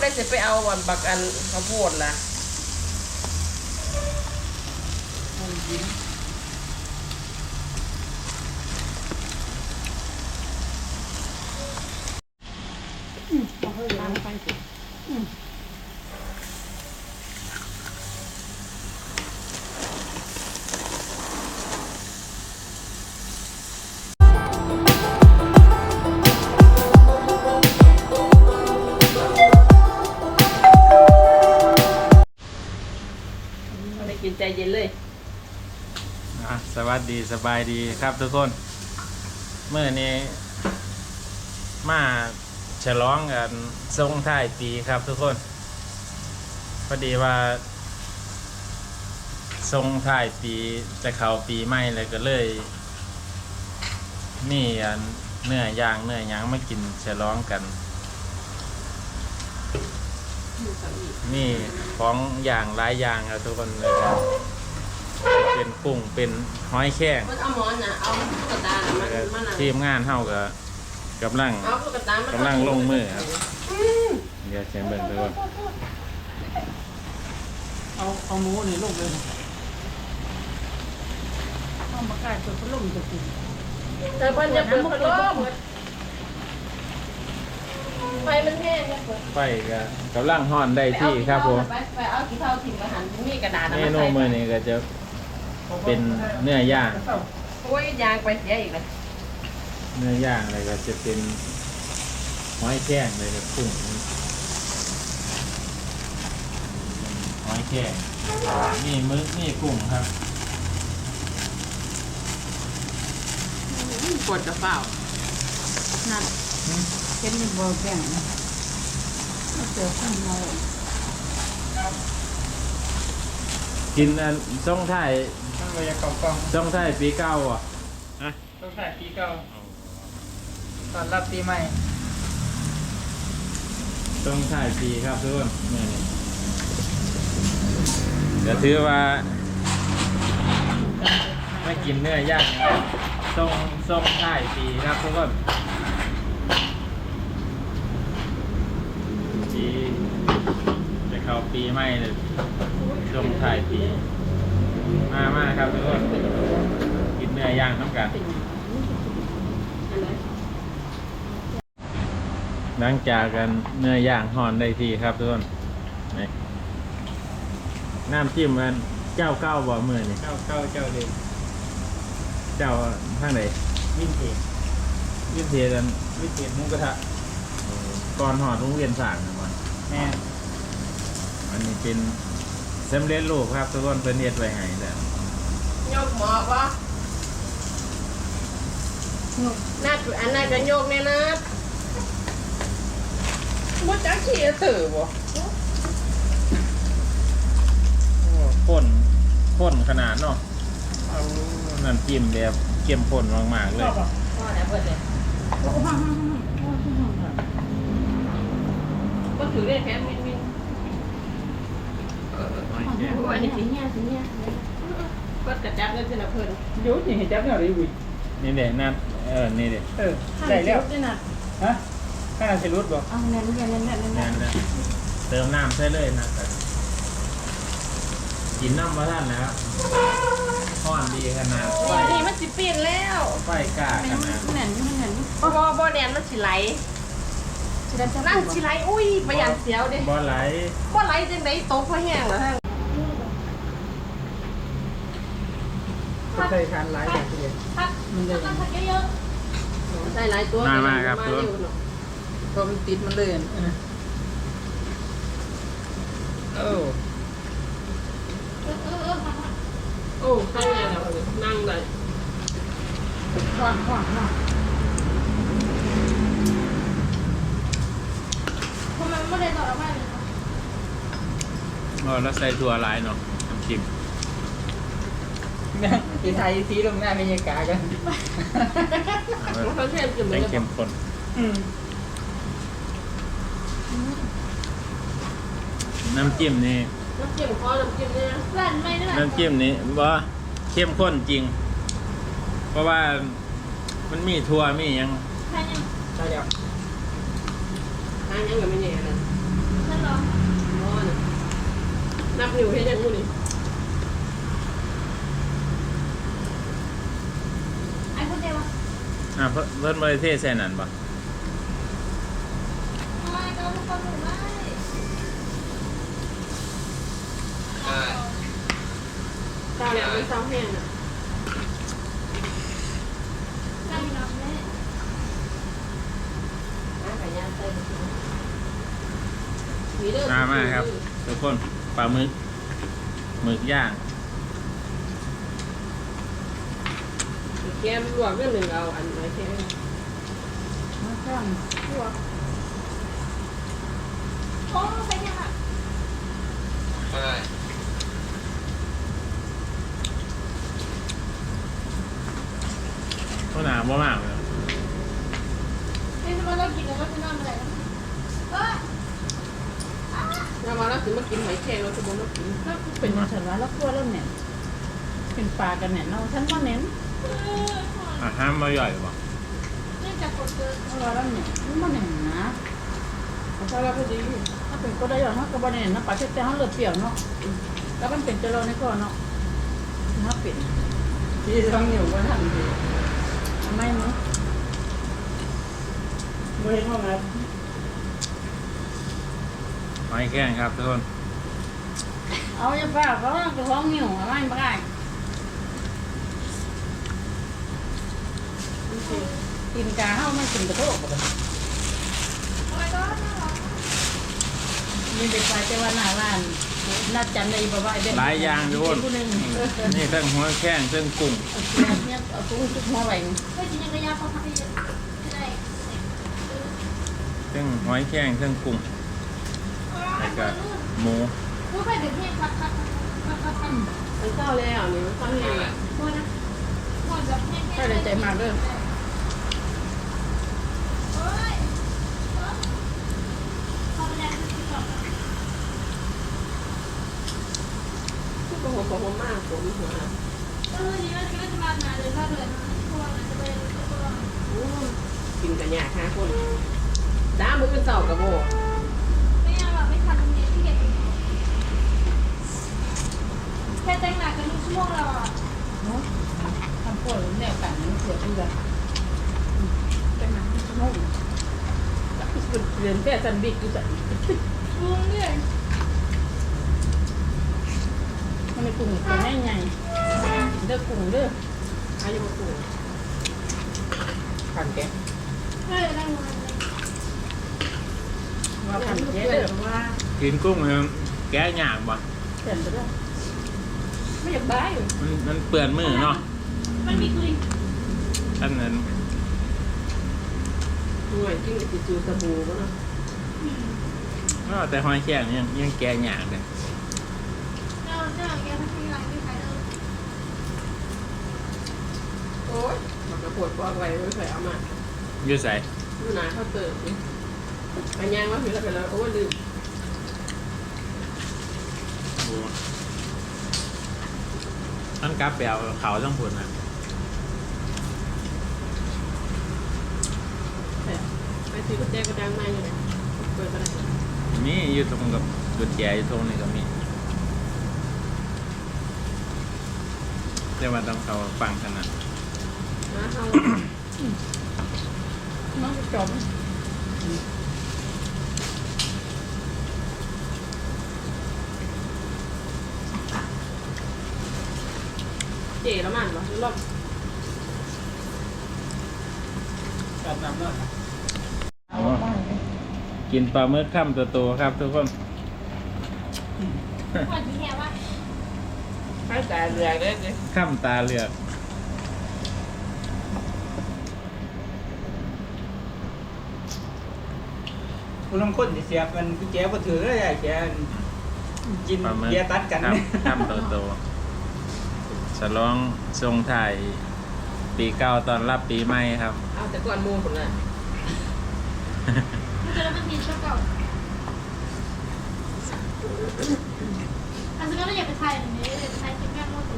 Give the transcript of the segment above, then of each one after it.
ผู้ใดจะไปเอาวันบักอันข้าวโพดล่ะล้ ดีสบายดีครับทุกคนเมื่อนี้มาฉลองกันทรงท้ายปีครับทุกคนพอดีว่าทรงท้ายปีจะเข้าปีใหม่เลยก็เลยนี่อันเนื้อย่างเนื้อยังมากินฉลองกัน นี่ของอย่างหลายอย่างครับทุกคนเลยครับ เป็นกุ้งเป็นหอยแครงมันเอาหมอนน่ะเอาตุ๊กตาน่ะมันมันน่ะทีมงานเฮาก็กำลังเอาตุ๊กตามันกำลังลงมือครับเดี๋ยวเสียงเบิ่งไปก่อนเอาเอาหมูนี่ลงเลยเอามากายเปิดพัดลมจะกินแต่เพิ่นจะเปิดพัดลมไฟมันแห้งเนี่ยเปิดไฟก็กำลังฮ้อนได้ที่ครับผมไปไปเอากี่เท่าถิ่นมาหันมีกระดาษเมเอามานูใส่มื้อนี้ก็จะ เป็นเนื้อย่าง โอ้ยยางไปเสียอีกเลยเนื้อย่างอะไรก็จะเป็นหอยแครงเลยกับกุ้งหอยแครงนี่มึกนี่กุ้งครับปวดกระเป๋านั่นเห็นมันบ่แข็งนะเอาเจอข้างในกิ นอันช่องท้ายมันบรรยากาศกล้องช่องท้ายปีเก่าอะฮะต้องถ่ายปีเก่าตอนรับปีใหม่ช่องท้ายปีครับทุกคนนี่นี่ก็ถือว่าไม่กินเนื้อย่างส่งส่งท้ายปีครับทุกคนปีจะเข้า ปีใหม่เลยส่งท้ายปี มามาครับทุกคนกินเนื้อย่างน้ำกันหลังจากกันเนื้อย่างห่อนได้ทีครับทุกคนนี่น้ำจิ้มมันเจ้าเก้าบ่มือนี่เจ้าเก่าเจ้าเดิมเจ้าทางไหนวินเทจวิเทกันวินเทจหมุกระทะก่อนหอดโรงเรียนสร้างนะมันแม่ อันนี้เป็นสำเร็จรูปครับทุกคนเป็นเฮ็ดไว้ให้แล้วโยกหมอกวะนัดอันนั้นก็โยกเนี่ยนะว่าจักขี่ตื่อบ่โอ้ข้นข้นขนาดเนาะเอาน้ำจิ้มแบบเข้มข้นมากๆเลยพ่อแล้วเปิดเลยโอ้ห้างห้างห้างโอ้ห้างห้างห้างก็ถือได้แค่มิ นมินหอยแครงโอ้ยสิเนี่ยสิเนี่ยก็กระจับเลยสินะเพิ่นเดี๋ยวนี่เห็นจับเนี่ยเลยวินี่เด็นั่นเออ นี่เด็เออได้แล้วนี่น่ะฮะข้าจะรุดบ่เอาแน่นแน่นแน่นแน่นแน่นนั่นแหละเติมน้ำใส่เลยนะแต่กินน้ำมาท่านแล้วห้อนดีขนาดไฟนี่มันสิปีนแล้วไฟกล้าขนาดแน่นแน่นบ่บ่บ่แดนมันสิไหลจะได้จะนั่นสิไหลอุ้ยประหยัดเสียวเด้บ่ไหลบ่ไหลจังได๋ตกพอแห้งแล้วฮะ ก็เคยทานหลายอย่างทีเดียวพักมันเลยพักเยอะๆใส่หลายตัวมามาครับมาตัวเร็วเนอะพอมันติดมันเลยอะเออโอ้ข้างในแล้วนั่งเลยขวางขวางขวางทำไมไม่ได้ต่อมาเลยเออแล้วใส่ถั่วหลายเนาะน้ำจิ้มเนี่ ยที่ไทยสีลงหน้าบรรยากาศกันมันเขาเทียมกันเหมือให้นกัเข้นมข้นอืมน้ำจิ้มนี่ น้ำจิ้มคอน้ำจิ้มเนี่ยร้านไม่ได้น้ำจิ้มนี่บ่เข้มข้นจริง เพราะว่ามันมีทัวร์มีหยังใครยังใช่แล้วหายังกับไม่แย่นะฉันเหรอร้อนอะนับนิ้วให้ยังมูนี่ ไอ้คนเดียววะอ่าเพิ่นเพิ่นบริเทศแซ่นั่นปะไม่ก็ลูกคนหนูไม่เศร้าแล้วมันเศร้าแห้งอะใช่หรอแม่หาไก่ย่างใส่ไปกินมีเด้อมามาครับ ทุกคนปลาหมึกหมึกย่าง แกมลวกเรื่องหนึ่งเอาอันไว้แค่มาข้างพวกโอ้ไปยังอะก็หนาบ่มากเลยนี่คือว่าเรากินแล้วก็จะนอนอะไรเออเรามาแล้วถึงมากินหอยแครงเราจะบอกมากินแล้วเป็นฉันว่าแล้วกลัวแล้วเนี่ยเป็นปลากันเนี่ยเนาฉันว่าเน้น อะห้ามมาย่อยบ่เนื่องจากกดเกินเพราะว่าแล้วเนี่ยมันบ่เน้นนะถ้าเราพอดีถ้าเป็นก็ได้หรอกเขาก็บ่เน้นนะปลาเช็ดแต่เขาเลือดเปรี้ยวเนาะแล้วมันเป็นเจริญในก่อนเนาะถ้าเป็นที่ต้องอยู่ว่าท่านคือทำไมมั้งไม่เห็นว่าไงหอยแข้งครับทุกคนเอาอย่าป้าเขาต้องกระท้องนิ้วทำไมไม่ได้ กินกาเฮามันกินกระโทกบ่ได้โอ้ยก็น่ารักมีเด็กชายแต่ว่าหน้าบ้านนัดจันได้บ่ว่าไอ้เด็กหลายอย่างทุกคนผู้หนึงนี่ทั้งหัวแข้งทั้งกุ้งเนี่ยเอาตุ้งทุกหัวไปเฮ้ยจริงๆก็ยากเขาทำให้เยอะจะได้ทั้งหอยแข้งทั้งกุ้งแล้วก็หมูพูดไปเดี๋ยวพี่คัดคัดคัดคัดคัดมันเศร้าแล้วนี่มันเศร้าแห้งอะพูดนะพูดแบบแห้งๆก็เลยใจมากเด้อ โอ้ยเขาไปแล้วที่สองทุกคนหัวหัวมากผมหัวเออนี่ก็จะมาหนาเลยก็เลยพวกนั้นจะไปตัวกินกันยากห้าคนด้ามือเป็นเสากับโบไม่เอาแบบไม่ทันเนี่ยที่เก็บแค่แต่งหน้ากันชั่วโมงแล้วอะเนาะทำพวกแนวกันมันเสียเพื่อนเป็นมั นชั่มงเรียนแค่สันบิกอยู่สันอืมเนี่ยมันในกลุ่มคนง่ไงเด้อกลุ่มเด้ออายุมาสูงขันแกเฮ้ยได้เงินเลยว่าพันเพื่เด้อว่ากินกุ้งเนี่ยแก้ยากบ่เขียนไปเด้อไม่อยากได้มันมันเปื่อนมือเนาะมันมีกลิ่นอันนั้น หน่วยจิ้งติดจูสบู่ก็เนาะก็แต่หอยแข้งยังยังแก้ยากเลยเจ้าเจ้าแกทำที่ไรไม่ขายเลยโอ๊ยมันกระปวดปอกไว้ไม่เคยเอามาอยู่ใส่ดูหนาเขาเติมอันยังว่าผิดแล้วไปแล้วโอ้ลืมอันกลับไปเอาเขาต้องผุนนะ ไปซื้อกุญแจกระดังมาอยู่ไหนเปิดไปไหนมีอยู่ตรงกับกุญแจอยู่ตรงนี้ก็มีแต่ว่าต้องเขาฟังขนาดนะเขาน้องจอมเจ๋แล้วมันเหรอหรือรอบกับน้ำเนาะเอาไป กินปลาเมื่อค่ำตัวโตครับ ทุกคนหวานที่แค่ว่าให้แต่เรือได้เลยค่ำตาเหลือกคุณลองคนที่เสียกันกุญแจบ่ถือเลยไอ้แกกินปลาเมื่อเบียร์ตัดกันค่ำค่ำตัวโตฉลองทรงไทายปีเก่าตอนรับปีใหม่ครับ เอาแต่ก่อนมูผมเลยมันจะ เป็นทีมเก่าอันนี้ก็อยากไปถ่ายอันนี้เลยถ่ายคลิปงานโมโต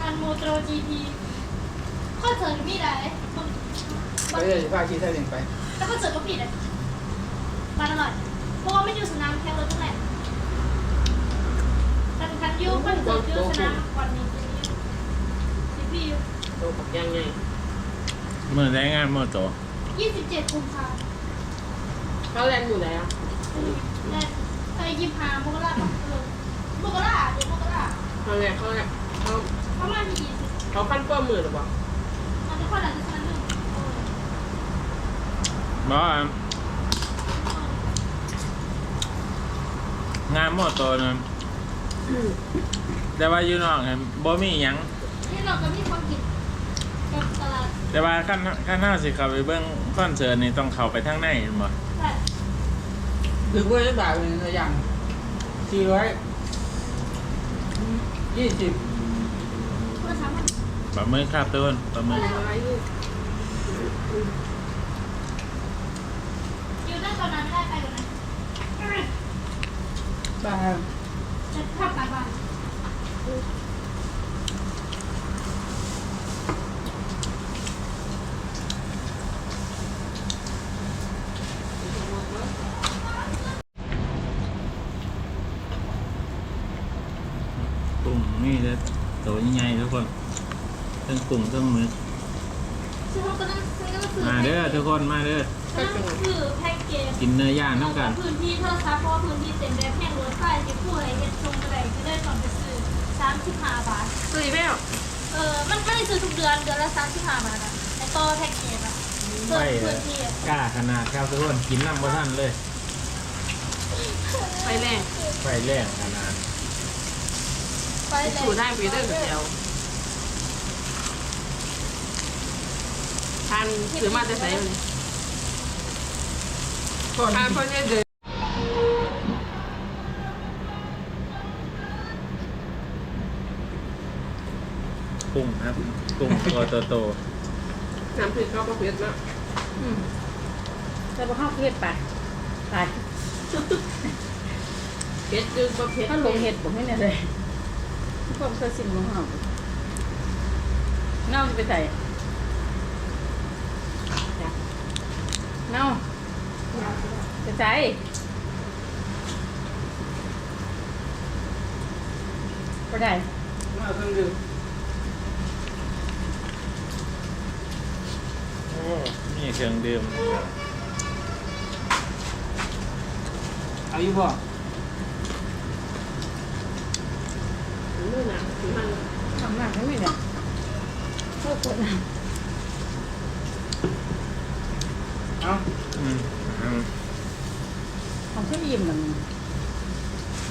งานโมโตจีพีอนเสิร์ตมีได้มันไปมันเลยพาขี่ไทยเล่นไป แล้วคอนเสิร์ตก็ผิดอะมันอร่อยเพราะว่าไม่อยู่สนามแข่งรถตั้งแต่คันคันยูคอนเสิร์ตอยู่สนามวันนี้จะมีอยู่โตปักยังไงมือได้งานมือโตยี่สิบเจ็ดกุมภา เขาแลนอยู่ไหนอะและไอ้ยิบหามกราคมมกราเดือนมกราเขาแลนเขาแลนเขาประมาณยี่สิบเขาปั้นเป้ามือหรือเปล่ามันจะค่อยหลังจากนั้นหนึ่งบอกว่งานมือโตนะแต่ว่าอยู่นอกเนี่ยบ่มีหยัง นี่เราจะมีความผิดกับตลาดแต่ว่าขั้นขั้นห้าสิเข้าไปเบิ่งคอนเสิร์ตนี่ต้องเข้าไปทางในแม่นบ่แต่ ถือว่าได้บาทเป็นตัวอย่างสี่ร้อยยี่สิบเพื่อสามารถปลาหมึกครับทุกคนปลาหมึกอะไรอยู่อยู่ได้ตอนนั้นไม่ได้ไปเลยนะบาทจะขับกลับบ้าน กุ้งนี่จะโตใหญ่ๆทุกคน ทั้งกุ้งทั้งหมึกซึ่งเขาก็ต้องซึ่งก็ต้องซื้อมาเด้อทุกคนมาเด้อคือแพ็กเกจกินเนื้อย่างน้ำกันพื้นที่โทรศัพท์เพราะว่าพื้นที่เต็มแบบแห้งรถไฟจะพูดอะไรเฮ็ดชงอะไรก็ได้ก่อนไปซื้อสามสิบห้าบาทซื้ออีกแล้วเออมันไม่ได้ซื้อทุกเดือนเดือนละสามสิบห้าบาทอะไอ้ตัวแพ็กเกจอะเพิ่มพื้นที่อะกล้าขนาดครับทุกคนกินน้ำบ่ทันเลยไปแรงไฟแรงขนาดไปเลยสู่ทางปีเตอร์กับเซ ทานซื้อมาจะใส่มันก่อนทานเพราะเนี่ยเดินกุ้งครับกุ้งตัวโตน้ำพริกข้าวปลาเผ็ดนะอืมแต่พอเข้าเฮ็ดไปตายเผ็ดจึงปลาเผ็ดถ้าลงเห็ดผมไม่เนี่ยเลยพวกเธอสิ่งของเขาเน่าจะไปใส่ เน่าจะใส่ก็ได้มาเครื่องดื่มๆโอ้นี่เครื่องดื่มเอาอยู่บ่นู่นน่ะคือมันทำหนักไม่มีเนี่ยพวกคนน่ะ เอาอืมอืมของเชื่อยิ้มมัน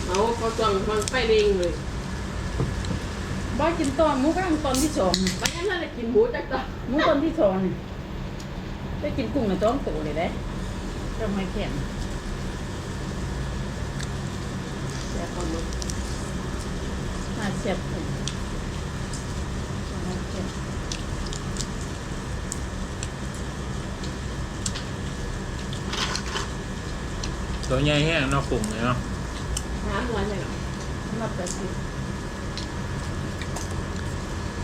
เอาเขาจองมันไฟเร่งเลยบ่กินตอนหมูกลางตอนที่สองวันนี้เราจะกินหมูจักต่อหมูตอนที่สองนี่ได้กินกุ้งในท้องโตเลยได้ทำไมแข็งแซ่บเอามาน่าเสียบเลยทำไมแข็ง ตัวใหญ่แห้งเนาะกุ้งเลยเนาะน้ำวันใช่ไหมสำหรับแต่สิ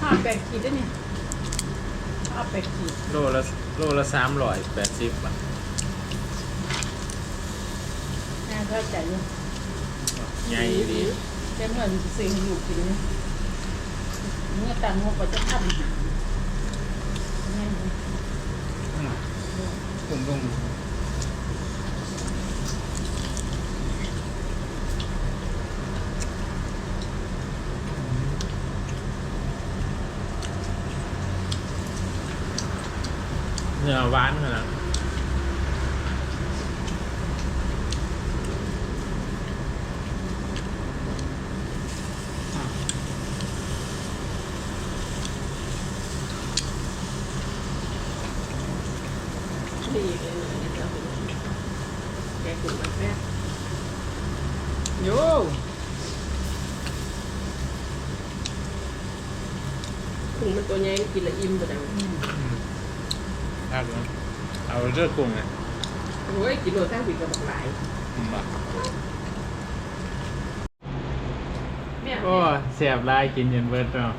ห้าแปดขีดได้เนี่ยห้าแปดขีดโลละโลละสามร้อยแปดสิบบาทน่าเข้าใจอยู่ใหญ่ดีแต่เหมือนสิ่งอยู่กินเนี่ยเมื่อต่างงบก็จะทำหาง่ายเลยผมตรง เนื้อหวานขนาดเลยนะเดี๋ยวแกกินมันแซ่บ โย ถุงมันตัวใหญ่กินละอิ่มประดัง ครับผม เอาเลือกกุ้งอะโอ้ยกินโลแซ่บปีกกระบอกหลายบ่แม่โอ้เสียบลายกินเย็นเบิร์ดเนาะ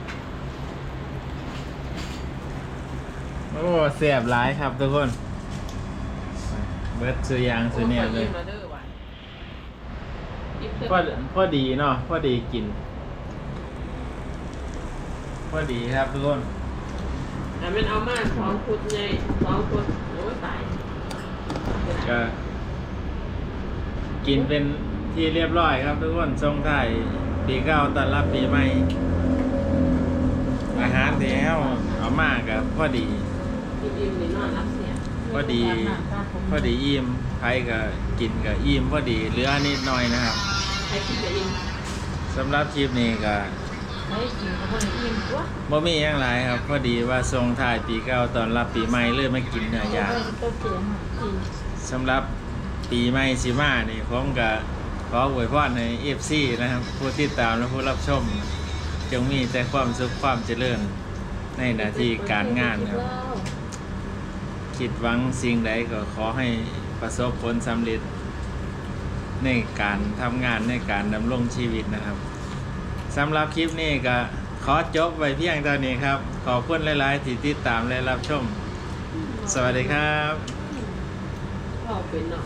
โอ้เสียบหลายครับทุกคน เบิร์ดซื้อยางซื้อเนี่ยเลยโอ้ขอมมาเด้อว่ะยิ้มเถอะพอพอดีเนาะพอดีกิน พอดีครับทุกคนอะมันเอามาสองขุดไงสองขุดโอ้ยตาย ก็กินเป็นที่เรียบร้อยครับทุกคนทรงไทายปีเก้าต้อนรับปีใหม่ อาหารที่เฮาเอามากับพอดีอิ่มๆนี่นอนรับเสียพอดี พอดีอิ่มใครก็กินก็อิ่มพอดีเหลือนิดหน่อยนะครับให้คิดจะอิ่มสำหรับคลิปนี้ก็ไม่กินกับคนอิ่มตัวบ่มีอย่างไรครับ พอดีว่าทรงถ่ายปีเก่าตอนรับปีใหม่เลยมากินเนื้อย่าง ตัวเสียงกิน สำหรับปีใหม่สิมานี่ผมก็ขออวยพรใน FC นะครับ ผู้ติดตามและผู้รับชม จงมีแต่ความสุขความเจริญในหน้าที่การงานครับคิดหวังสิ่งใดก็ขอให้ประสบผลสำเร็จ ในการทำงานในการดำรงชีวิตนะครับสำหรับคลิปนี้ก็ขอจบไว้เพียงเท่านี้ครับ ขอบคุณหลาย ๆ ที่ติดตามและรับชม สวัสดีครับ พ่อเป็นเนาะ